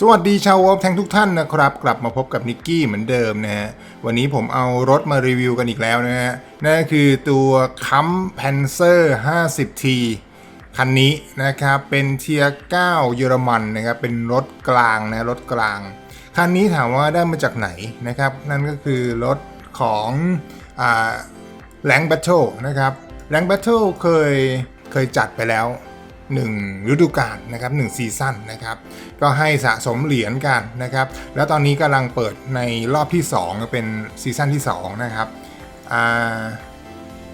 สวัสดีชาววอลแทงทุกท่านนะครับ กลับมาพบกับนิกกี้เหมือนเดิมนะฮะ วันนี้ผมเอารถมารีวิวกันอีกแล้วนะฮะ นั่นก็คือตัวคัมแพนเซอร์ 50T คันนี้นะครับ เป็นเทียร์9เยอรมันนะครับ เป็นรถกลางนะรถกลาง คันนี้ถามว่าได้มาจากไหนนะครับ นั่นก็คือรถของแรงแบทเทิลนะครับแรงแบทเทิลเคยเคยจัดไปแล้ว 1ฤดูกาลนะครับ1ซีซั่นนะครับก็ให้สะสมเหรียญกันนะครับแล้วตอนนี้กำลังเปิดในรอบที่ 2 เป็นซีซั่นที่ 2 นะครับ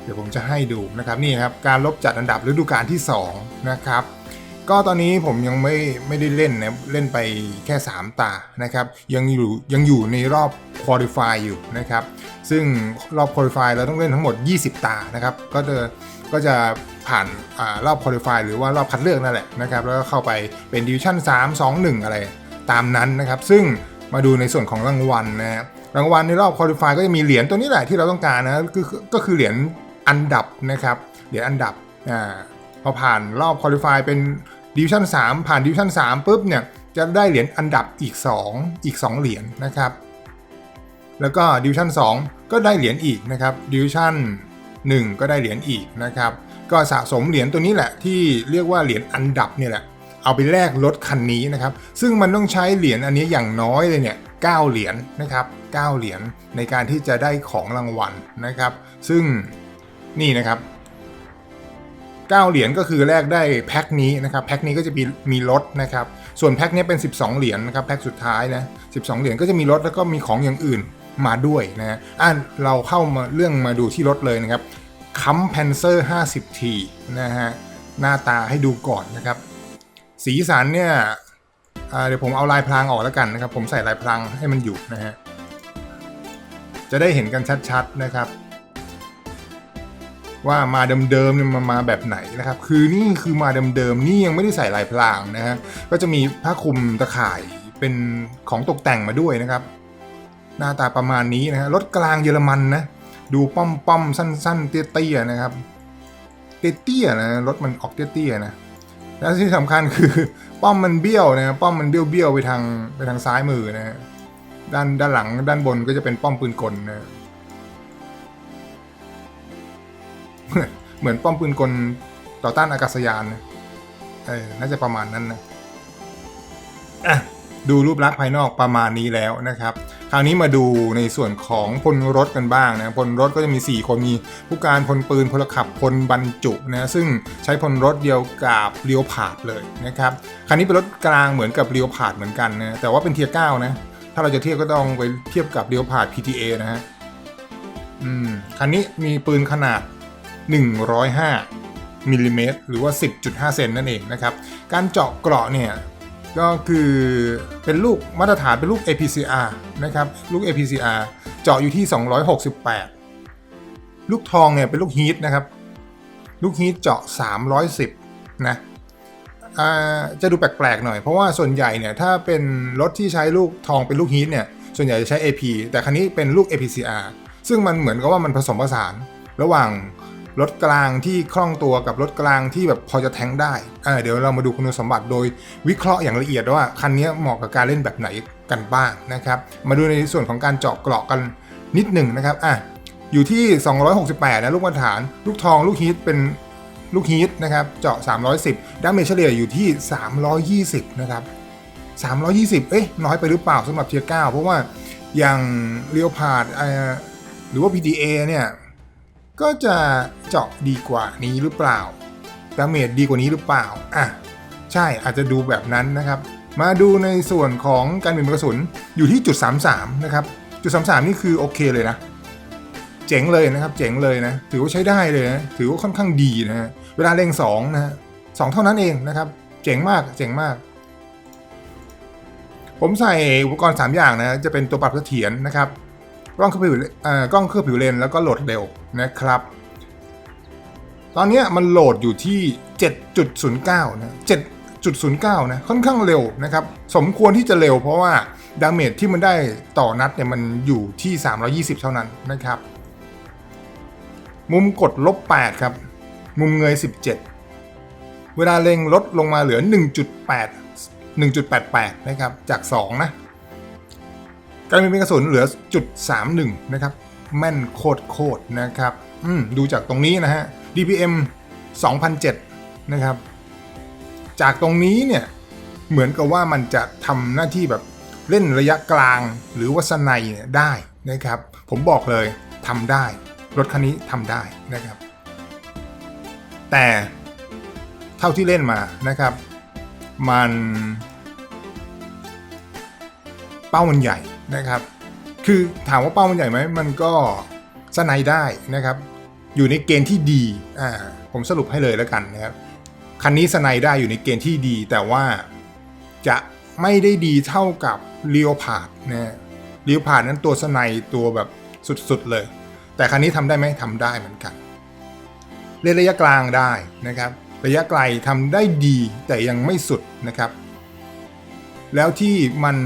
เดี๋ยวผมจะให้ดูนะครับนี่ครับการลบจัดอันดับฤดูกาลที่2นะครับก็ตอนนี้ผมยังไม่ไม่ได้เล่นนะเล่นไปแค่ 3 ตานะครับยังอยู่ยังอยู่ในรอบ qualify อยู่นะครับ ซึ่งรอบ qualify เราต้องเล่นทั้งหมด 20 ตานะครับ ก็จะก็จะผ่านอารอบ qualify หรือว่ารอบคัดเลือกนั่นแหละนะครับ แล้วก็เข้าไปเป็น division 3 2 1 อะไรตามนั้นนะครับ ซึ่งมาดูในส่วนของรางวัลนะรางวัลในรอบ qualify ก็จะมีเหรียญตัวนี้แหละที่เราต้องการนะก็คือก็คือเหรียญอันดับนะครับ เหรียญอันดับอ่าพอผ่านรอบ qualify เป็น division 3ผ่าน division 3ปุ๊บเนี่ยจะได้เหรียญอันดับอีก 2 อีก 2 เหรียญนะครับ แล้วก็ดิวชั่น 2 ก็ได้เหรียญอีกนะครับดิวชั่น1 ก็ได้เหรียญอีกนะครับ ก็สะสมเหรียญตัวนี้แหละที่เรียกว่าเหรียญอันดับเนี่ยแหละเอาไปแลกรถคันนี้นะครับ ซึ่งมันต้องใช้เหรียญอันนี้อย่างน้อยเลยเนี่ย9เหรียญนะครับ9เหรียญในการที่จะได้ของรางวัลนะครับ ซึ่งนี่นะครับ9เหรียญก็คือแลกได้แพ็คนี้นะครับแพ็คนี้ก็จะมีมีรถนะครับ ส่วนแพ็คนี้เป็น 12 เหรียญนะครับแพ็คสุดท้ายนะ12 เหรียญก็จะมีรถแล้วก็มีของอย่างอื่น มาด้วยนะฮะอะเราเข้ามาเรื่องมาดูที่รถเลยนะครับคัมแพนเซอร์ 50T นะฮะหน้าตาให้ดูก่อนนะครับ สีสันเนี่ยเดี๋ยวผมเอาลายพรางออกแล้วกันนะครับ ผมใส่ลายพรางให้มันอยู่นะฮะจะได้เห็นกันชัดๆนะครับ ว่ามาเดิมๆเนี่ยมามาแบบไหนนะครับ คือนี่คือมาเดิมๆนี่ยังไม่ได้ใส่ลายพรางนะฮะก็จะมีผ้าคลุมตะข่ายเป็นของตกแต่งมาด้วยนะครับ หน้าตาประมาณนี้นะฮะรถกลางเยอรมันนะ ดูป้อมป้อมสั้น ๆ เตี้ยๆนะครับ เตี้ยๆนะรถมันออกเตี้ยๆนะแล้วที่สำคัญคือป้อมมันเบี้ยวนะป้อมมันเบี้ยวเบี้ยวๆไปทางไปทางซ้ายมือนะฮะด้านด้านหลังด้านบนก็จะเป็นป้อมปืนกลนะเหมือนป้อมปืนกลต่อต้านอากาศยานนะเออน่าจะประมาณนั้นนะอะดูรูปลักษณ์ภายนอกประมาณนี้แล้วนะครับ คราวนี้มาดูในส่วนของพลรถกันบ้างนะพลรถก็จะมี 4 คนมีผู้การพลปืนพลขับพลบรรจุนะซึ่งใช้พลรถเดียวกับเรียวผาดเลยนะครับคันนี้เป็นรถกลางเหมือนกับเรียวผาดเหมือนกันนะแต่ว่าเป็นเทียร์เก้านะถ้าเราจะเทียบก็ต้องไปเทียบกับเรียวผาด PTA นะฮะอืมคันนี้มีปืนขนาด 105มิลลิเมตรหรือว่า 10.5 เซนนั่นเองนะครับ การเจาะเกราะเนี่ย ก็คือเป็นลูกมาตรฐานเป็นลูก APCR นะครับ ลูก APCR เจาะอยู่ที่ 268 ลูกทองเนี่ยเป็นลูกฮีทนะครับ ลูกฮีทเจาะ 310 นะอ่าจะดูแปลกๆหน่อย เพราะว่าส่วนใหญ่เนี่ยถ้าเป็นรถที่ใช้ลูกทองเป็นลูกฮีทเนี่ย ส่วนใหญ่จะใช้ AP แต่คันนี้เป็นลูก APCR ซึ่งมันเหมือนกับว่ามันผสมผสานระหว่าง รถกลางที่คล่องตัวกับรถกลางที่แบบพอจะแทงได้เดี๋ยวเรามาดูคุณสมบัติโดยวิเคราะห์อย่างละเอียดว่าคันนี้เหมาะกับการเล่นแบบไหนกันบ้างนะครับ มาดูในส่วนของการเจาะเกราะกันนิดหนึ่งนะครับอะอยู่ที่ 268 นะลูกมาตรฐาน ลูกทองลูกฮีทเป็นลูกฮีทนะครับ เจาะ 310 ดาเมจเฉลี่ยอยู่ที่ 320 นะครับ 320 เอ๊ะ น้อยไปหรือเปล่าสำหรับเทียร์9เพราะว่าอย่างเรียวพาดหรือว่า PTA เนี่ย ก็จะเจาะดีกว่านี้หรือเปล่าดาเมจดีกว่านี้หรือเปล่าอะใช่อาจจะดูแบบนั้นนะครับ มาดูในส่วนของการบินกระสุนอยู่ที่จุด 33 นะครับ จุด 33 นี่คือโอเคเลยนะ เจ๋งเลยนะครับ เจ๋งเลยนะ ถือว่าใช้ได้เลยนะถือว่าค่อนข้างดีนะฮะเวลาเล็ง2นะฮะสองเท่านั้นเองนะครับ เจ๋งมากเจ๋งมาก ผมใส่อุปกรณ์ 3 อย่างนะจะเป็นตัวปรับเสถียรนะครับ กล้องเครื่องผิวเอ่อกล้องเครื่องผิวเลนแล้วก็โหลดเร็วนะครับ ตอนนี้มันโหลดอยู่ที่ 7.09 นะ 7.09 นะ ค่อนข้างเร็วนะครับ สมควรที่จะเร็วเพราะว่าดาเมจที่มันได้ต่อนัดเนี่ยมันอยู่ที่ 320 เท่านั้นนะครับ มุมกดลบ 8 ครับ มุมเงย 17 เวลาเล็งลดลงมาเหลือ 1.8 1.88 นะครับ จาก 2 นะ การเป็นกระสุนเหลือจุด31นะครับแม่นโคตรโคตรนะครับอืมดูจากตรงนี้นะฮะ DPM 2007นะครับ จากตรงนี้เนี่ยเหมือนกับว่ามันจะทำหน้าที่แบบเล่นระยะกลางหรือวัสนัยเนี่ยได้นะครับ ผมบอกเลยทำได้ รถคันนี้ทำได้นะครับ แต่เท่าที่เล่นมานะครับ มัน เป้ามันใหญ่ นะครับ คือถามว่าเป้ามันใหญ่ไหมมันก็สไนด์ได้นะครับ อยู่ในเกณฑ์ที่ดีอ่าผมสรุปให้เลยแล้วกันนะครับคันนี้สไนด์ได้อยู่ในเกณฑ์ที่ดี แต่ว่าจะไม่ได้ดีเท่ากับเลียวพาดนะเลียวพาดนั้นตัวสไนด์ตัวแบบสุดๆเลย แต่คันนี้ทำได้ไหมทำได้เหมือนกันเล่นระยะกลางได้นะครับ ระยะไกลทำได้ดีแต่ยังไม่สุดนะครับ แล้วที่มัน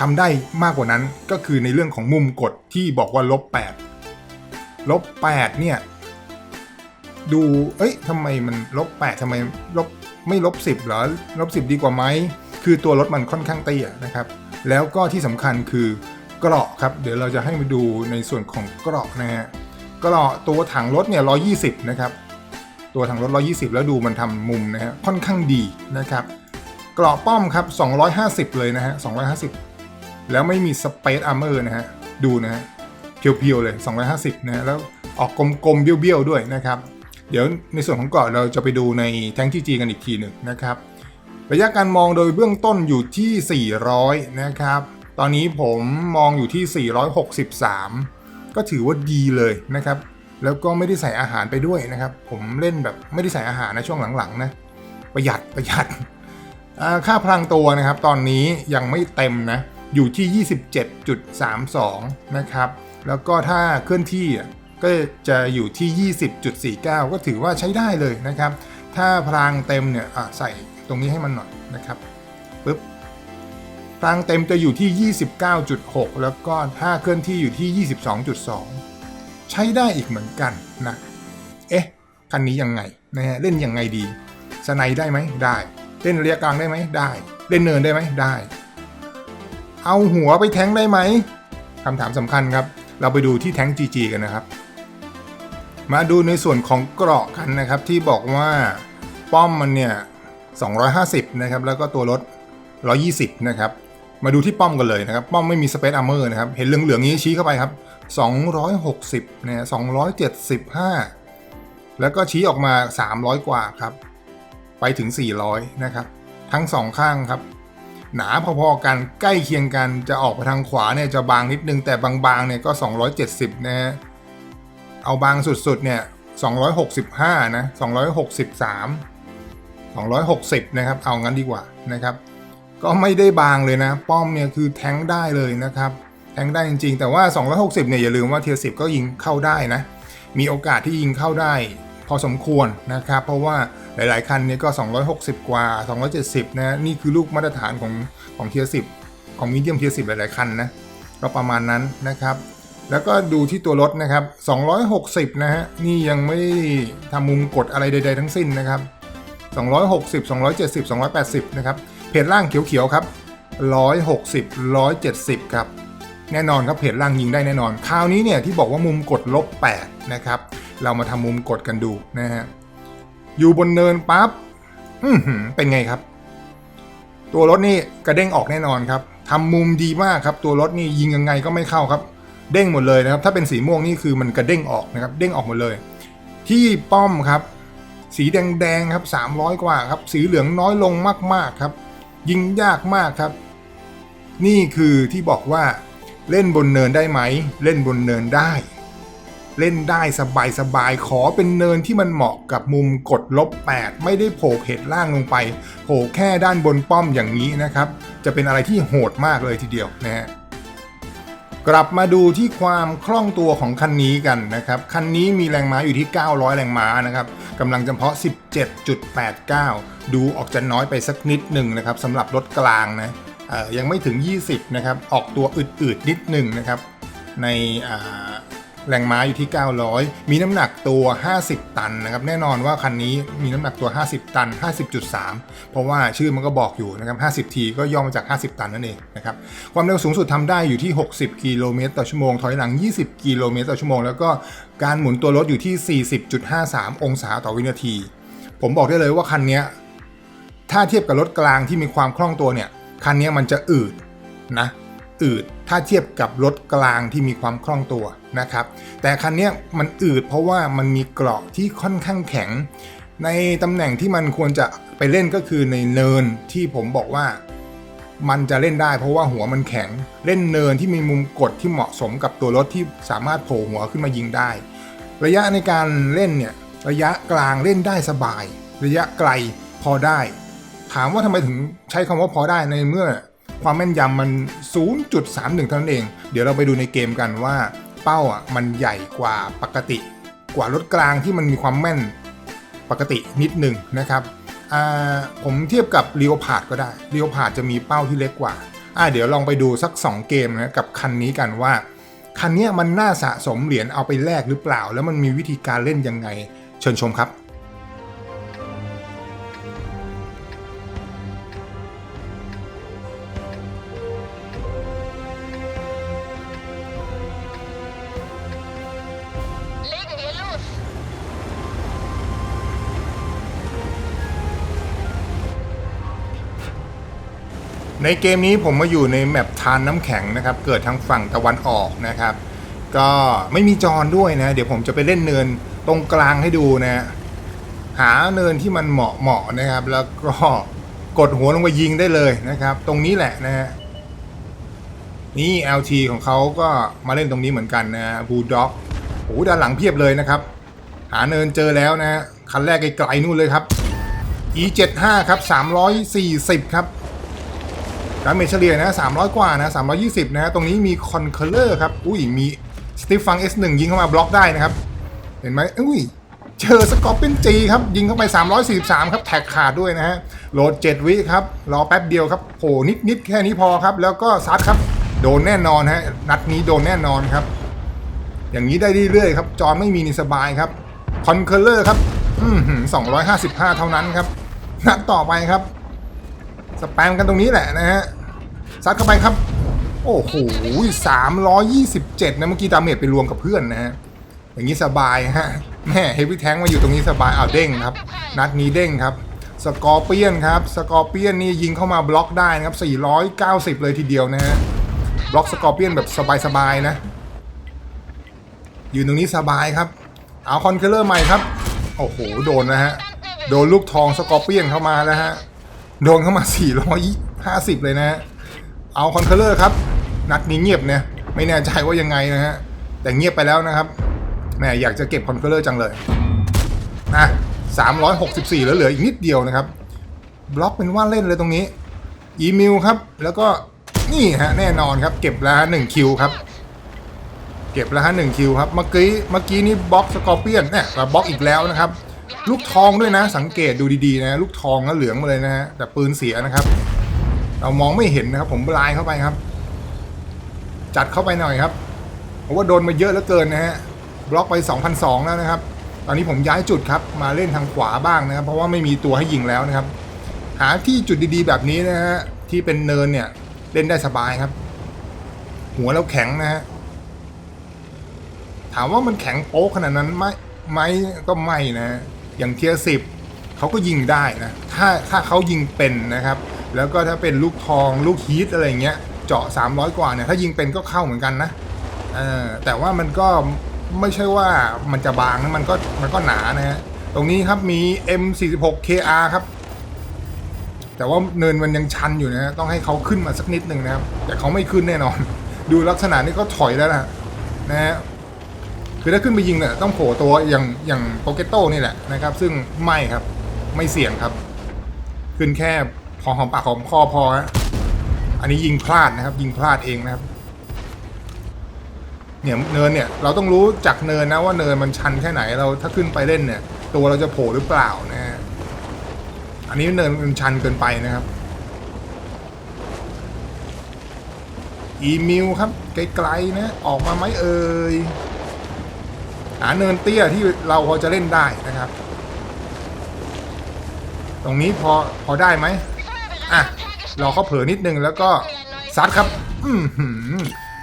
ทำได้มากกว่านั้นก็คือในเรื่องของมุมกดที่บอกว่าลบ8ลบ8เนี่ย ดูเอ้ยทำไมมันลบ8ทำไมลบไม่ลบ10หรอลบ10 ดีกว่าไหมคือตัวรถมันค่อนข้างเตี้ยนะครับ แล้วก็ที่สำคัญคือเกราะครับ เดี๋ยวเราจะให้มาดูในส่วนของเกราะนะฮะเกราะตัวถังรถเนี่ย120 นะครับ ตัวถังรถ 120 แล้วดูมันทำมุมนะฮะค่อนข้างดีนะครับ กราะป้อมครับ 250 เลยนะฮะ 250 แล้วไม่มีสเปซอาร์เมอร์นะฮะ ดูนะฮะ เพียวๆเลย 250 นะฮะ แล้วออกกลมๆ เบี้ยวๆ ด้วยนะครับ เดี๋ยวในส่วนของเกราะเราจะไปดูในแท้งจีจีกันอีกทีหนึ่งนะครับ ระยะการมองโดยเบื้องต้นอยู่ที่ 400 นะครับ ตอนนี้ผมมองอยู่ที่ 463 ก็ถือว่าดีเลยนะครับ แล้วก็ไม่ได้ใส่อาหารไปด้วยนะครับ ผมเล่นแบบไม่ได้ใส่อาหารในะช่วงหลังๆนะ ประหยัดประหยัด ค่าพลังตัวนะครับ ตอนนี้ยังไม่เต็มนะ อยู่ที่ 27.32 นะครับ แล้วก็ถ้าเคลื่อนที่อะก็จะอยู่ที่ 20.49 ก็ถือว่าใช้ได้เลยนะครับ ถ้าพลังเต็มเนี่ยอะใส่ตรงนี้ให้มันหน่อยนะครับปึ๊บพลังเต็มจะอยู่ที่ 29.6 แล้วก็ถ้าเคลื่อนที่อยู่ที่ 22.2 ใช้ได้อีกเหมือนกันนะ เอ๊ะ คันนี้ยังไงนะฮะเล่นยังไงดีสไนด์ได้ไหมได้ เล่นระยะกลางได้ไหมได้ เล่นเนินได้ไหมได้ เอาหัวไปแทงได้ไหมคำถามสำคัญครับ เราไปดูที่แทง GG กันนะครับ มาดูในส่วนของเกราะกันนะครับ ที่บอกว่าป้อมมันเนี่ย 250 นะครับ แล้วก็ตัวรถ 120 นะครับ มาดูที่ป้อมกันเลยนะครับ ป้อมไม่มีสเปซอาร์เมอร์นะครับ เห็นเหลืองๆนี้ชี้เข้าไปครับ 260นะ275 แล้วก็ชี้ออกมา 300 กว่าครับ ไปถึง 400 นะครับ ทั้งสองข้างครับ หนาพอๆกันใกล้เคียงกันจะออกไปทางขวาเนี่ยจะบางนิดนึงแต่บางๆเนี่ยก็ 270 นะฮะเอาบางสุดๆเนี่ย265 นะ 263 260 นะครับ เอางั้นดีกว่านะครับ ก็ไม่ได้บางเลยนะ ป้อมเนี่ยคือแทงได้เลยนะครับ แทงได้จริงๆ แต่ว่า 260 เนี่ยอย่าลืมว่าเทียร์10ก็ยิงเข้าได้นะ มีโอกาสที่ยิงเข้าได้ พอสมควรนะครับ เพราะว่า หลายๆ คันเนี่ยก็ 260 กว่า 270 นะ นี่คือลูกมาตรฐานของของเทียร์10ของมีเดียมเทียร์10หลาย ๆ คันนะ ก็ประมาณนั้นนะครับ แล้วก็ดูที่ตัวรถนะครับ 260 นะฮะ นี่ยังไม่ทำมุมกดอะไรใด ๆ ทั้งสิ้นนะครับ 260 270 280 นะครับ เพจล่างเขียว ๆ ครับ 160 170 ครับ แน่นอนครับเพจล่างยิงได้แน่นอน คราวนี้เนี่ยที่บอกว่ามุมกดลบ8นะครับ เรามาทำมุมกดกันดูนะฮะ อยู่บนเนินปั๊บอืเป็นไงครับ ตัวรถนี่กระเด้งออกแน่นอนครับทำมุมดีมากครับ ตัวรถนี่ยิงยังไงก็ไม่เข้าครับ เด้งหมดเลยนะครับ ถ้าเป็นสีม่วงนี่คือมันกระเด้งออกนะครับ เด้งออกหมดเลย ที่ป้อมครับ สีแดงๆครับ 300 กว่าครับ สีเหลืองน้อยลงมากๆครับ ยิงยากมากครับ นี่คือที่บอกว่าเล่นบนเนินได้ไหม เล่นบนเนินได้ เล่นได้สบายๆขอเป็นเนินที่มันเหมาะกับมุมกดลบ 8 ไม่ได้โผล่เพจล่างลงไปโผล่แค่ด้านบนป้อมอย่างนี้นะครับ จะเป็นอะไรที่โหดมากเลยทีเดียวนะฮะกลับมาดูที่ความคล่องตัวของคันนี้กันนะครับ คันนี้มีแรงม้าอยู่ที่ 900 แรงม้านะครับกำลังจำเพาะ 17.89 ดูออกจะน้อยไปสักนิดหนึ่งนะครับสำหรับรถกลางนะยังไม่ถึง 20 นะครับ ออกตัวอืดๆนิดหนึ่งนะครับ ใน แรงม้าอยู่ที่ 900 มีน้ำหนักตัว 50 ตันนะครับแน่นอนว่าคันนี้มีน้ำหนักตัว 50 ตัน 50.3 เพราะว่าชื่อมันก็บอกอยู่นะครับ50 ทีก็ย่อมาจาก 50 ตันนั่นเองนะครับความเร็วสูงสุดทำได้อยู่ที่ 60 กิโลเมตรต่อชั่วโมงถอยหลัง 20 กิโลเมตรต่อชั่วโมง แล้วก็การหมุนตัวรถอยู่ที่ 40.53 องศาต่อวินาที ผมบอกได้เลยว่าคันนี้ถ้าเทียบกับรถกลางที่มีความคล่องตัวเนี่ยคันนี้มันจะอืดนะอืด ถ้าเทียบกับรถกลางที่มีความคล่องตัวนะครับ แต่คันนี้มันอืดเพราะว่ามันมีเกราะที่ค่อนข้างแข็ง ในตำแหน่งที่มันควรจะไปเล่นก็คือในเนินที่ผมบอกว่ามันจะเล่นได้เพราะว่าหัวมันแข็ง เล่นเนินที่มีมุมกดที่เหมาะสมกับตัวรถที่สามารถโผล่หัวขึ้นมายิงได้ ระยะในการเล่นเนี่ยระยะกลางเล่นได้สบาย ระยะไกลพอได้ ถามว่าทำไมถึงใช้คำว่าพอได้ในเมื่อ ความแม่นยำมัน 0.31 เท่านั้นเอง เดี๋ยวเราไปดูในเกมกันว่าเป้าอะมันใหญ่กว่าปกติ กว่ารถกลางที่มันมีความแม่นปกตินิดหนึ่งนะครับอ่าผมเทียบกับเรียวพาดก็ได้เรียวพาดจะมีเป้าที่เล็กกว่าอ่าเดี๋ยวลองไปดูสัก 2 เกมนะกับคันนี้กันว่า คันนี้มันน่าสะสมเหรียญเอาไปแลกหรือเปล่า แล้วมันมีวิธีการเล่นยังไง เชิญชมครับ ในเกมนี้ผมมาอยู่ในแมปทานน้ำแข็งนะครับ เกิดทางฝั่งตะวันออกนะครับ ก็ไม่มีจอนด้วยนะ เดี๋ยวผมจะไปเล่นเนินตรงกลางให้ดูนะ หาเนินที่มันเหมาะเหมาะนะครับ แล้วก็กดหัวลงไปยิงได้เลยนะครับ ตรงนี้แหละนะฮะนี่ LT ของเขาก็มาเล่นตรงนี้เหมือนกันนะบูด็อกโอ้ด้านหลังเพียบเลยนะครับ หาเนินเจอแล้วนะฮะคันแรกไกลๆนู่นเลยครับ E75 ครับ 340 ครับ ดาเมจเฉลี่ยนะ 300 กว่านะ 320 นะฮะตรงนี้มีคอนเคอร์เลอร์ครับ อุ้ย มีสติฟฟัง S1 ยิงเข้ามาบล็อกได้นะครับ เห็นไหมอุ้ย เจอสกอร์เป็นจีครับ ยิงเข้าไป 343 ครับ แท็กขาดด้วยนะฮะ โหลด 7 วิครับ รอแป๊บเดียวครับโผนิดนิดๆแค่นี้พอครับ แล้วก็ซัดครับ โดนแน่นอนฮะ นัดนี้โดนแน่นอนครับ อย่างนี้ได้เรื่อยๆครับ จอไม่มีนี่สบายครับ คอนเคอร์เลอร์ครับอืม255เท่านั้นครับ นัดต่อไปครับสแปมกันตรงนี้แหละนะฮะ ซัดเข้าไปครับ โอ้โหสามร้อยยี่สิบเจ็ดนะเมื่อกี้ดาเมจไปรวมกับเพื่อนนะฮะ อย่างนี้สบายฮะ แม่เฮฟวี่แทงมาอยู่ตรงนี้สบายอ้าวเด้งครับ นัดนี้เด้งครับ สกอร์เปียนครับ สกอร์เปียนนี่ยิงเข้ามาบล็อกได้นะครับ 490 เลยทีเดียวนะฮะ บล็อกสกอร์เปียนแบบสบายๆนะยืนตรงนี้สบายครับ เอาคอนเคเลอร์ใหม่ครับ โอ้โห โดนนะฮะ โดนลูกทองสกอร์เปียนเข้ามาแล้วฮะ โดนเข้ามา 450 เลยนะฮะ เอาคอนเคอร์เลอร์ครับ นัดนี้เงียบเนี่ยไม่แน่ใจว่ายังไงนะฮะแต่เงียบไปแล้วนะครับแหมอยากจะเก็บคอนเคอร์เลอร์จังเลยนะ364แล้วเหลืออีกนิดเดียวนะครับ บล็อกเป็นว่าเล่นเลยตรงนี้ อีมิลครับ แล้วก็นี่ฮะแน่นอนครับ เก็บแล้วฮะหนึ่งคิวครับ เก็บแล้วฮะหนึ่งคิวครับ เมื่อกี้เมื่อกี้นี่บล็อกสกอร์เปียนเนี่ยบล็อกอีกแล้วนะครับ ลูกทองด้วยนะ สังเกตดูดีๆนะ ลูกทองแล้วเหลืองมาเลยนะฮะแต่ปืนเสียนะครับ เรามองไม่เห็นนะครับ ผมลายเข้าไปครับ จัดเข้าไปหน่อยครับเพราะว่าโดนมาเยอะเหลือเกินนะฮะบล็อกไป 2,002แล้วนะครับ ตอนนี้ผมย้ายจุดครับ มาเล่นทางขวาบ้างนะครับ เพราะว่าไม่มีตัวให้ยิงแล้วนะครับ หาที่จุดดีๆ แบบนี้นะฮะที่เป็นเนินเนี่ยเล่นได้สบายครับ หัวแล้วแข็งนะฮะถามว่ามันแข็งโป๊กขนาดนั้นไหมไหมก็ไม่นะ อย่างเทียสิบเขาก็ยิงได้นะ ถ้าถ้าเขายิงเป็นนะครับ แล้วก็ถ้าเป็นลูกทองลูกฮีทอะไรเงี้ยเจาะ 300 กว่าเนี่ยถ้ายิงเป็นก็เข้าเหมือนกันนะเออแต่ว่ามันก็ไม่ใช่ว่ามันจะบางนะมันก็มันก็หนานะฮะตรงนี้ครับมี M46KR ครับ แต่ว่าเนินมันยังชันอยู่นะฮะต้องให้เขาขึ้นมาสักนิดหนึ่งนะครับ แต่เขาไม่ขึ้นแน่นอน ดูลักษณะนี้ก็ถอยแล้วนะนะฮะคือถ้าขึ้นไปยิงเนี่ยต้องโผล่ตัวอย่างอย่างโปเกโต้นี่แหละนะครับ ซึ่งไม่ครับไม่เสี่ยงครับ ขึ้นแค่ อหอมปากหอมคอพอฮะอันนี้ยิงพลาดนะครับ ยิงพลาดเองนะครับ เนี่ยเนินเนี่ย เราต้องรู้จากเนินนะว่าเนินมันชันแค่ไหนเราถ้าขึ้นไปเล่นเนี่ย ตัวเราจะโผล่หรือเปล่านะฮะอันนี้เนินมันชันเกินไปนะครับ อีมิลครับไกลๆนะออกมาไหมเอ่ยหาเนินเตี้ยที่เราพอจะเล่นได้นะครับ ตรงนี้พอพอได้ไหม อะรอเขาเผลอนิดนึงแล้วก็ซัดครับ อือหือ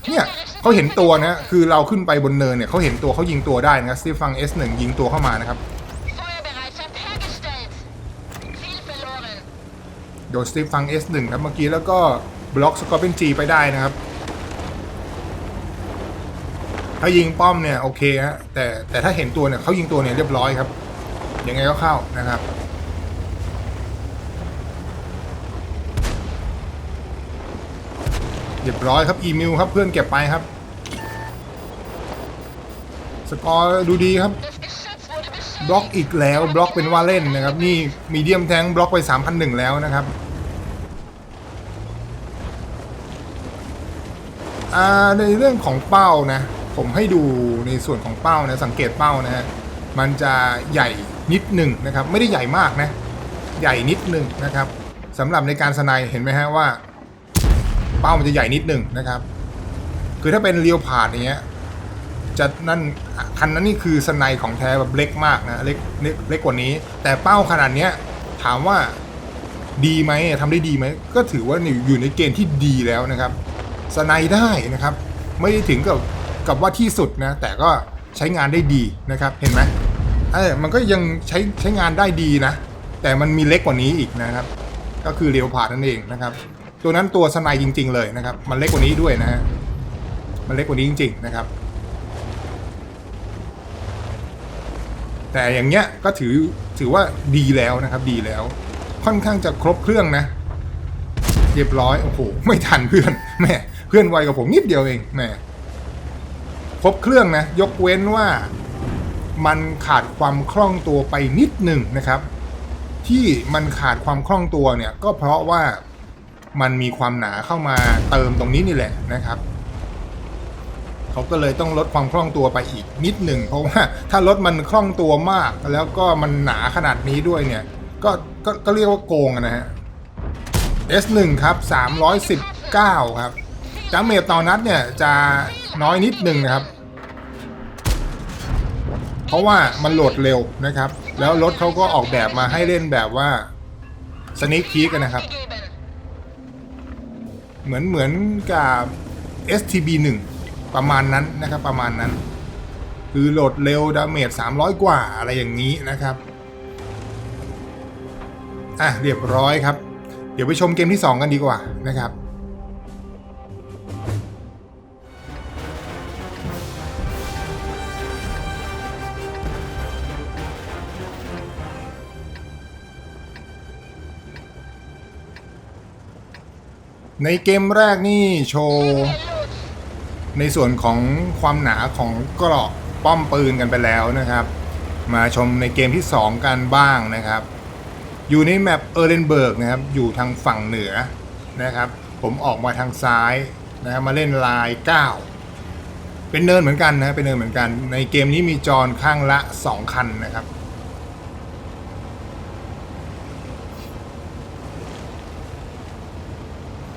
เนี่ยเขาเห็นตัวนะคือเราขึ้นไปบนเนินเนี่ยเขาเห็นตัวเขายิงตัวได้นะครับสตีฟัง S1 ยิงตัวเข้ามานะครับโดนสตีฟัง S1 ครับเมื่อกี้แล้วก็บล็อกสกอร์เป็น G ไปได้นะครับถ้ายิงป้อมเนี่ยโอเคฮะแต่แต่ถ้าเห็นตัวเนี่ยเขายิงตัวเนี่ยเรียบร้อยครับยังไงก็เข้านะครับ เรียบร้อยครับอีมิลครับเพื่อนเก็บไปครับ สกอร์ดูดีครับ บล็อกอีกแล้วบล็อกเป็นว่าเล่นนะครับ นี่มีเดียมแทงบล็อกไป 3,001 แล้วนะครับในเรื่องของเป้านะ ผมให้ดูในส่วนของเป้านะสังเกตเป้านะฮะมันจะใหญ่นิดหนึ่งนะครับ ไม่ได้ใหญ่มากนะ ใหญ่นิดหนึ่งนะครับสำหรับในการสไนเห็นไหมฮะว่า เป้ามันจะใหญ่นิดหนึ่งนะครับ คือถ้าเป็นเรียวผาดอย่างเงี้ยจะนั่นคันนั้นนี่คือสไนของแท้แบบเล็กมากนะเล็กเล็กเล็กกว่านี้ แต่เป้าขนาดเนี้ยถามว่าดีไหมทำได้ดีไหมก็ถือว่าอยู่ในเกณฑ์ที่ดีแล้วนะครับสไนได้นะครับ ไม่ได้ถึงกับกับว่าที่สุดนะแต่ก็ใช้งานได้ดีนะครับเห็นไหมเออมันก็ยังใช้ใช้งานได้ดีนะ แต่มันมีเล็กกว่านี้อีกนะครับ ก็คือเรียวผ่าดนั่นเองนะครับ ตัวนั้นตัวสไนจริง ๆ เลยนะครับ มันเล็กกว่านี้ด้วยนะฮะมันเล็กกว่านี้จริง ๆ นะครับ แต่อย่างเงี้ยก็ถือถือว่าดีแล้วนะครับ ดีแล้ว ค่อนข้างจะครบเครื่องนะเรียบร้อยโอ้โหไม่ทันเพื่อนแม่เพื่อนไวกว่าผมนิดเดียวเองแม่ครบเครื่องนะ ยกเว้นว่ามันขาดความคล่องตัวไปนิดหนึ่งนะครับ ที่มันขาดความคล่องตัวเนี่ย ก็เพราะว่า มันมีความหนาเข้ามาเติมตรงนี้นี่แหละนะครับเขาก็เลยต้องลดความคล่องตัวไปอีกนิดหนึ่งเพราะว่าถ้ารถมันคล่องตัวมาก แล้วก็มันหนาขนาดนี้ด้วยเนี่ยก็ก็ก็เรียกว่าโกงนะฮะ S1 ครับ 319 ครับจาเมจต่อนัดเนี่ยจะน้อยนิดหนึ่งนะครับ เพราะว่ามันโหลดเร็วนะครับ แล้วรถเขาก็ออกแบบมาให้เล่นแบบว่าสนิ k พีกันนะครับ เหมือนเหมือนกับ STB 1ประมาณนั้นนะครับประมาณนั้น คือโหลดเร็วดาเมจ300 กว่าอะไรอย่างนี้นะครับอะเรียบร้อยครับ เดี๋ยวไปชมเกมที่ 2 กันดีกว่านะครับ ในเกมแรกนี่โชว์ ในส่วนของความหนาของกรอบป้อมปืนกันไปแล้วนะครับ มาชมในเกมที่ 2 กันบ้างนะครับ อยู่ในแมปเออร์เรนเบิร์กนะครับ อยู่ทางฝั่งเหนือนะครับ ผมออกมาทางซ้ายนะครับมาเล่นลาย9เป็นเนินเหมือนกันนะเป็นเนินเหมือนกัน ในเกมนี้มีจอรข้างละ 2 คันนะครับ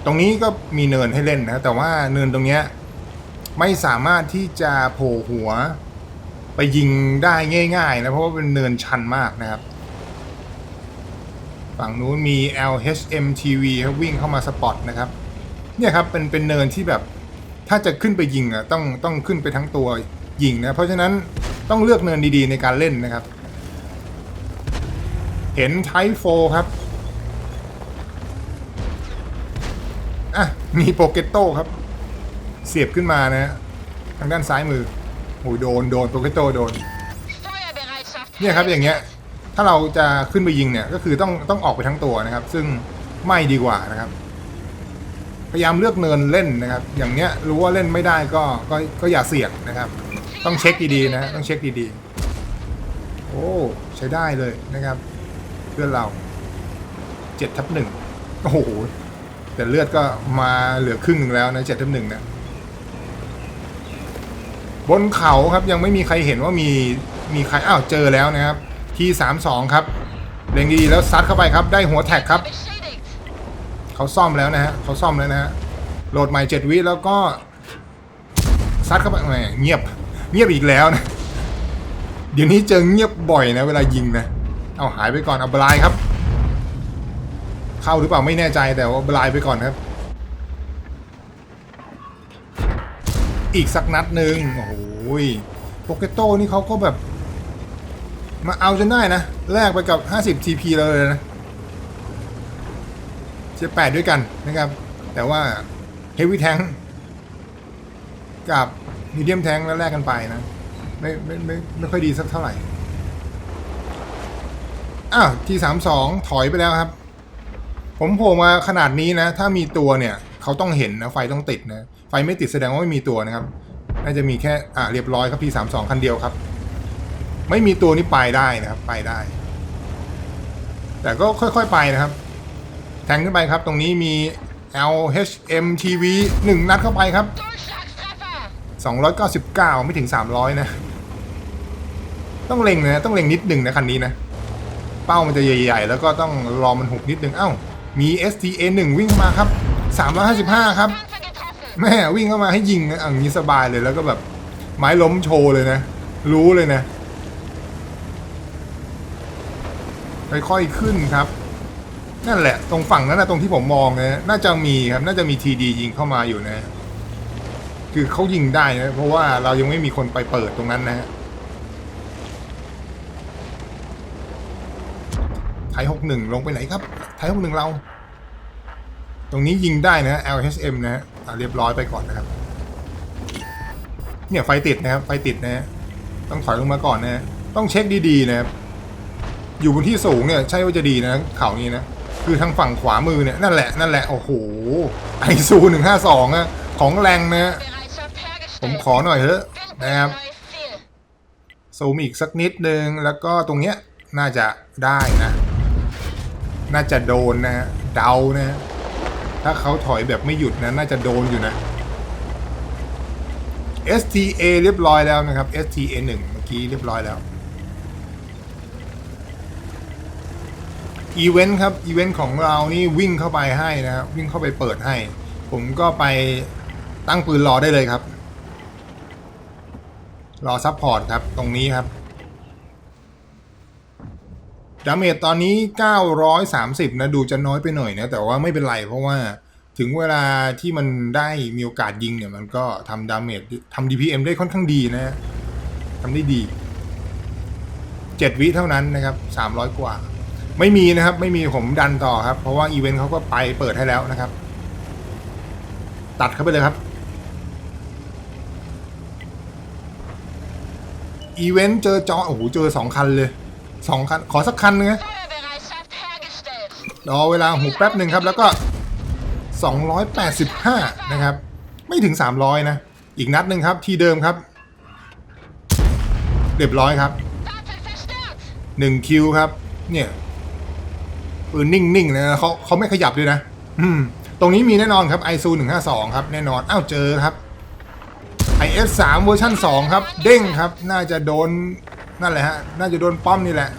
ตรงนี้ก็มีเนินให้เล่นนะ แต่ว่าเนินตรงเนี้ยไม่สามารถที่จะโผล่หัว ไปยิงได้ง่าย ๆ นะ เพราะว่าเป็นเนินชันมากนะครับ ฝั่งนู้นมี LHM TV ครับวิ่งเข้ามาสปอตนะครับ เนี่ยครับเป็นเป็นเนินที่แบบถ้าจะขึ้นไปยิงอะต้องต้องขึ้นไปทั้งตัวยิงนะ เพราะฉะนั้นต้องเลือกเนินดีๆในการเล่นนะครับ เห็นไทโฟครับ มีโปเกตโต้ครับ เสียบขึ้นมานะฮะทางด้านซ้ายมือโอ้ยโดนโดนโปเกตโต้โดน เนี่ยครับอย่างเงี้ย ถ้าเราจะขึ้นไปยิงเนี่ย ก็คือต้องต้องออกไปทั้งตัวนะครับ ซึ่งไม่ดีกว่านะครับ พยายามเลือกเนินเล่นนะครับ อย่างเนี้ยรู้ว่าเล่นไม่ได้ก็ก็ก็อย่าเสี่ยงนะครับ ต้องเช็คดีๆนะฮะต้องเช็คดีๆ โอ้ใช้ได้เลยนะครับ เพื่อนเราเจ็ดทับหนึ่งโอ้โห แต่เลือดก็มาเหลือครึ่งหนึ่งแล้วนะเจ็ดทับหนึ่งเนะบนเขาครับยังไม่มีใครเห็นว่ามีมีใครอ้าวเจอแล้วนะครับทีสามสองครับเล็งดีๆแล้วซัดเข้าไปครับ ได้หัวแท็กครับเขาซ่อมแล้วนะฮะเขาซ่อมแล้วนะฮะโหลดใหม่เจ็ดวิแล้วก็ซัดเข้าไปแหมเงียบ เงียบอีกแล้วนะเดี๋ยวนี้เจอเงียบบ่อยนะ เวลายิงนะ เอาหายไปก่อนเอาบลายครับ เข้าหรือเปล่าไม่แน่ใจแต่ว่าบลายไปก่อนครับ อีกสักนัดหนึ่งโอ้โหโปเกโต้นี่เขาก็แบบ มาเอาจนได้นะแลกไปกับ 50 TP เลยนะเจะแปดด้วยกันนะครับ แต่ว่า Heavy Tank กับ Medium Tank แล้วแลกกันไปนะ ไม่ไม่ไม่ไม่ค่อยดีสักเท่าไหร่อ้าวทีสามสองถอยไปแล้วครับ ผมโผล่มาขนาดนี้นะ ถ้ามีตัวเนี่ยเขาต้องเห็นนะ ไฟต้องติดนะ ไฟไม่ติดแสดงว่าไม่มีตัวนะครับ น่าจะมีแค่ อ่าเรียบร้อยครับพีสามสองคันเดียวครับ ไม่มีตัวนี้ไปได้นะครับ ไปได้ แต่ก็ค่อยๆไปนะครับ แทงขึ้นไปครับ ตรงนี้มี LHMTV หนึ่งนัดเข้าไปครับ 299 ไม่ถึง 300 นะ ต้องเล็งนะ ต้องเล็งนิดหนึ่งนะคันนี้นะ เป้ามันจะใหญ่ ๆ แล้วก็ต้องรอมันหุบนิดหนึ่งเอ้า มี STA 1 วิ่งเข้ามาครับ 355 ครับ แม่วิ่งเข้ามาให้ยิงอะอย่างนี้สบายเลยแล้วก็แบบ ไม้ล้มโชว์เลยนะ รู้เลยนะค่อยๆขึ้นครับ นั่นแหละ ตรงฝั่งนั้นนะตรงที่ผมมองนะน่าจะมีครับ น่าจะมีทีดียิงเข้ามาอยู่นะ คือเขายิงได้นะ เพราะว่าเรายังไม่มีคนไปเปิดตรงนั้นนะฮะไท ยหกหนึ่งลงไปไหนครับ ไทยหกหนึ่งเรา ตรงนี้ยิงได้นะ LHM นะฮะเรียบร้อยไปก่อนนะครับ เนี่ยไฟติดนะครับ ไฟติดนะฮะ ต้องถอยลงมาก่อนนะฮะ ต้องเช็คดีๆนะครับ อยู่บนที่สูงเนี่ยใช่ว่าจะดีนะเขานี้นะ คือทางฝั่งขวามือเนี่ยนั่นแหละ นั่นแหละ โอ้โห ไอซูหนึ่งห้าสองอะของแรงนะผมขอหน่อยเถอะนะครับซูมอีกสักนิดนึง แล้วก็ตรงเนี้ยน่าจะได้นะ น่าจะโดนนะเดานะ ถ้าเขาถอยแบบไม่หยุดนะ น่าจะโดนอยู่นะ STA เรียบร้อยแล้วนะครับ STA 1 เมื่อกี้เรียบร้อยแล้วอีเวนต์ครับอีเวนต์ของเรานี่วิ่งเข้าไปให้นะครับวิ่งเข้าไปเปิดให้ ผมก็ไปตั้งปืนรอได้เลยครับ รอซัพพอร์ตครับตรงนี้ครับ ดาเมจตอนนี้ 930 นะ ดูจะน้อยไปหน่อยนะ แต่ว่าไม่เป็นไรเพราะว่าถึงเวลาที่มันได้มีโอกาสยิงเนี่ย มันก็ทำดาเมจทำ DPM ได้ค่อนข้างดีนะทำได้ดี 7 วิเท่านั้นนะครับ 300 กว่า ไม่มีนะครับ ไม่มีผมดันต่อครับ เพราะว่าอีเวนต์เขาก็ไปเปิดให้แล้วนะครับ ตัดเข้าไปเลยครับอีเวนต์เจอจอโอ้โหเจอสองคันเลย สองคัน ขอสักคันนึงนะรอเวลาหูแป๊บหนึ่งครับ แล้วก็ 285 นะครับ ไม่ถึง 300 นะ อีกนัดหนึ่งครับ ที่เดิมครับ เรียบร้อยครับ 1 คิวครับ เนี่ยปืนนิ่งๆนะเขาเขาไม่ขยับด้วยนะ อืม ตรงนี้มีแน่นอนครับ ISU 152 ครับ แน่นอน อ้าว เจอครับ IS 3เวอร์ชัน2 ครับ เด้งครับ น่าจะโดน นั่นแหละฮะ น่าจะโดนป้อมนี่แหละ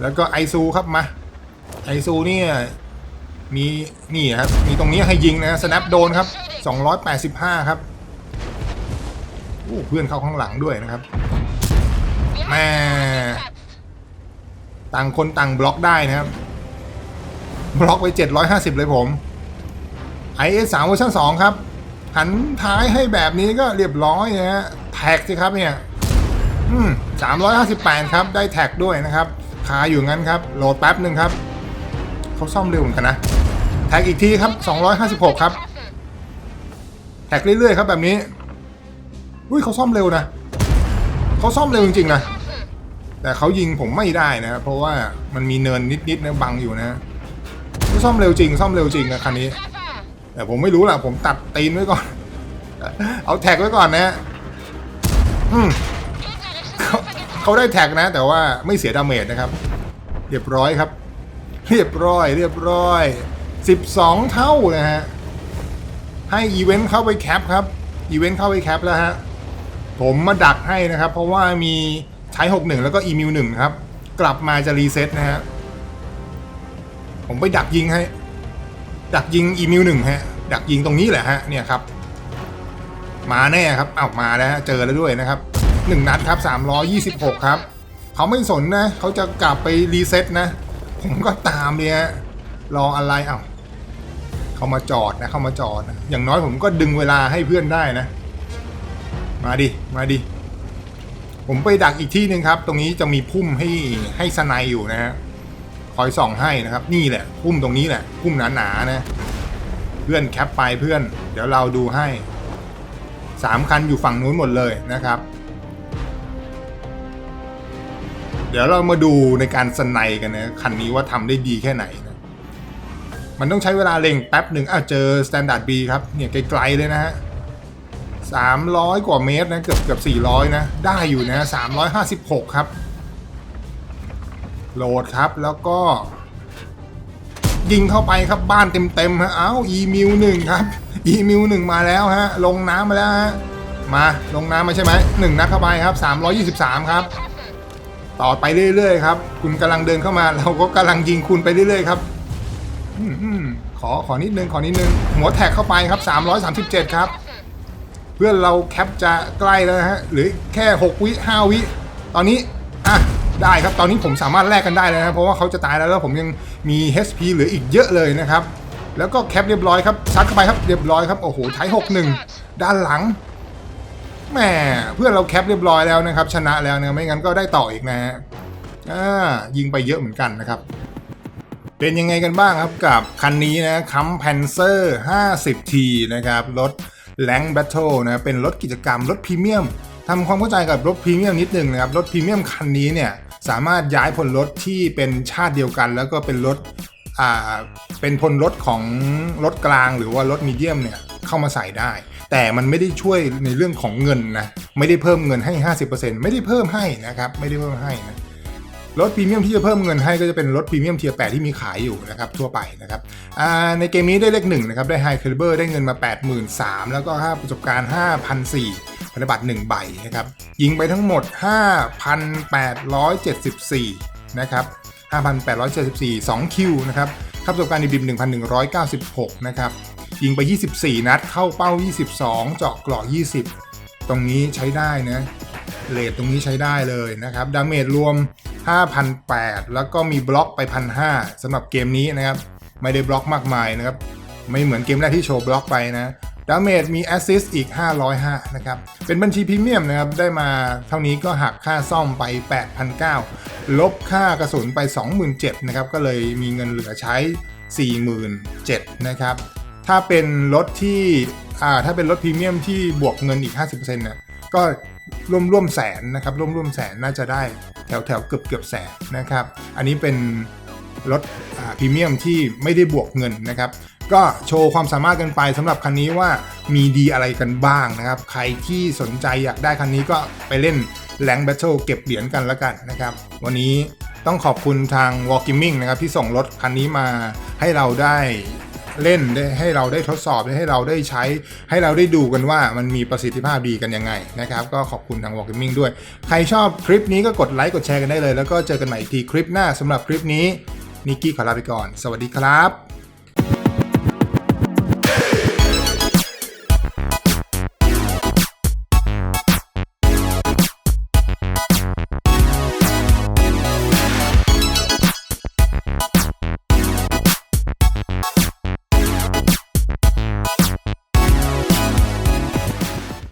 แล้วก็ ISU ครับมา ISU เนี่ยมีนี่ครับ มีตรงนี้ให้ยิงนะ snap โดนครับ 285 ครับโอ้เพื่อนเข้าข้างหลังด้วยนะครับ Wir haben Mäh. Platz! ต่างคนต่างบล็อกได้นะครับ บล็อกไป 750 เลยผม IS 3เวอร์ชัน2ครับ หันท้ายให้แบบนี้ก็เรียบร้อยนะฮะแท็กสิครับเนี่ย สามร้อืม358ครับ ได้แท็กด้วยนะครับคาอยู่งั้นครับ โหลดแป๊บหนึ่งครับเขาซ่อมเร็วเหมือนกันนะ แท็กอีกทีครับ256ครับ Getroffen! แท็กเรื่อยๆครับแบบนี้ อุ้ยเขาซ่อมเร็วนะเขาซ่อมเร็วจริงๆนะ แต่เขายิงผมไม่ได้นะ เพราะว่ามันมีเนินนิดๆนะบังอยู่นะซ่อมเร็วจริง ซ่อมเร็วจริงนะคันนี้ แต่ผมไม่รู้ล่ะ ผมตัดตีนไว้ก่อน เอาแท็กไว้ก่อนนะ อืม เขาได้แท็กนะ แต่ว่าไม่เสียดาเมจนะครับ เรียบร้อยครับ เรียบร้อย เรียบร้อย 12 เท่านะฮะ ให้อีเวนต์เข้าไปแคปครับ อีเวนต์เข้าไปแคปแล้วฮะ ผมมาดักให้นะครับ เพราะว่ามีใช้61 แล้วก็อีมิวหนึ่งครับ กลับมาจะรีเซ็ตนะฮะ ผมไปดักยิงให้ ดักยิงอีมิวหนึ่งฮะ ดักยิงตรงนี้แหละฮะ เนี่ยครับ มาแน่ครับ เอามาแล้วเจอแล้วด้วยนะครับ 1 นัดครับ 326 ครับ เขาไม่สนนะ เขาจะกลับไปรีเซ็ตนะ ผมก็ตามเนี่ยรออะไรเอ้าเขามาจอดนะเขามาจอดนะอย่างน้อยผมก็ดึงเวลาให้เพื่อนได้นะ มาดิ มาดิ ผมไปดักอีกที่หนึ่งครับ ตรงนี้จะมีพุ่มให้ให้สไนอยู่นะฮะคอยส่องให้นะครับ นี่แหละ พุ่มตรงนี้แหละพุ่มหนาๆนะเพื่อนแคปไปเพื่อน เดี๋ยวเราดูให้สามคันอยู่ฝั่งนู้นหมดเลยนะครับ เดี๋ยวเรามาดูในการสไนกันนะคันนี้ว่าทำได้ดีแค่ไหนนะมันต้องใช้เวลาเล็งแป๊บหนึ่งอะเจอ Standard B ครับเนี่ยไกลๆเลยนะฮะ300 กว่าเมตรนะเกือบเกือบ400 นะ ได้อยู่นะ 356 ครับ โหลดครับแล้วก็ ยิงเข้าไปครับบ้านเต็มๆฮะเอ้าอีมิวหนึ่งครับอีมิวหนึ่งมาแล้วฮะ ลงน้ำมาแล้วฮะ มาลงน้ำมาใช่ไหมหนึ่งนัดเข้าไปครับ 323 ครับ ต่อไปเรื่อยๆครับ คุณกำลังเดินเข้ามา เราก็กำลังยิงคุณไปเรื่อยๆครับอขอขอนิดนึงขอนิดนึง หัวแท็กเข้าไปครับ 337 ครับ เพื่อนเราแคปจะใกล้แล้วฮะหรือแค่ 6 วิ 5 วิ ตอนนี้อะได้ครับตอนนี้ผมสามารถแลกกันได้แล้วนะเพราะว่าเขาจะตายแล้วแล้วผมยังมี HP เหลืออีกเยอะเลยนะครับ แล้วก็แคปเรียบร้อยครับซัดเข้าไปครับเรียบร้อยครับโอ้โหไทย61 ด้านหลัง แหมเพื่อนเราแคปเรียบร้อยแล้วนะครับ ชนะแล้วนะไม่งั้นก็ได้ต่ออีกนะฮะอ่ายิงไปเยอะเหมือนกันนะครับ เป็นยังไงกันบ้างครับกับคันนี้นะคัมแพนเซอร์ 50T นะครับรถแลงแบทเทิลนะเป็นรถกิจกรรมรถพรีเมียมทำความเข้าใจกับรถพรีเมียมนิดนึงนะครับรถพรีเมียมคันนี้เนี่ยสามารถย้ายพลรถที่เป็นชาติเดียวกัน แล้วก็เป็นรถอ่าเป็นพลรถของรถกลางหรือว่ารถมีเดียมเนี่ยเข้ามาใส่ได้ แต่มันไม่ได้ช่วยในเรื่องของเงินนะไม่ได้เพิ่มเงินให้ 50%ไม่ได้เพิ่มให้นะครับไม่ได้เพิ่มให้นะรถพรีเมียมที่จะเพิ่มเงินให้ก็จะเป็นรถพรีเมียมเทียร์แที่มีขายอยู่นะครับทั่วไปนะครับในเกมนี้ได้เลขหนึ่งนะครับได้ไฮคลิเบอร์ได้เงินมา 83,000 แล้วก็ค่าประสบการณ์5,400พันธบัตร1ใบนะครับยิงไปทั้งหมด 5,874 นะครับ 5,874 2คิวนะครับค่าประสบการณ์ดิบๆ1,196 นะครับ ยิงไป 24 นัด เข้าเป้า 22 เจาะกราะ20 ตรงนี้ใช้ได้นะเลทตรงนี้ใช้ได้เลยนะครับ ดาเมจรวม 5,008 แล้วก็มีบล็อกไป1,500สำหรับเกมนี้นะครับ ไม่ได้บล็อกมากมายนะครับ ไม่เหมือนเกมแรกที่โชว์บล็อกไปนะ ดาเมจมีแอสซิสอีก 505 นะครับ เป็นบัญชีพรีเมียมนะครับ ได้มาเท่านี้ก็หักค่าซ่อมไป8,900ลบค่ากระสุนไป 27,000นะครับ ก็เลยมีเงินเหลือใช้ 47,000นะครับ ถ้าเป็นรถที่อ่าถ้าเป็นรถพรีเมียมที่บวกเงินอีก 50%เนี่ยก็ร่วมร่วมแสนนะครับร่วมร่วมแสนน่าจะได้แถวแถวเกือบเกือบแสนนะครับ อันนี้เป็นรถพรีเมียมที่ไม่ได้บวกเงินนะครับ ก็โชว์ความสามารถกันไปสำหรับคันนี้ว่ามีดีอะไรกันบ้างนะครับ ใครที่สนใจอยากได้คันนี้ก็ไปเล่นแ a ง Battle เก็บเหรียญกันล้วกันนะครับ วันนี้ต้องขอบคุณทาง w a l k i m i n g นะครับที่ส่งรถคันนี้มาให้เราได้ เล่นได้ให้เราได้ทดสอบได้ให้เราได้ใช้ ให้เราได้ดูกันว่ามันมีประสิทธิภาพดีกันยังไงนะครับ ก็ขอบคุณทาง w a l k i m i n g ด้วย ใครชอบคลิปนี้ก็กดไลค์กดแชร์กันได้เลย แล้วก็เจอกันใหม่อีกทีคลิปหน้าสำหรับคลิปนี้นิกกี้ขอลาไปก่อน สวัสดีครับ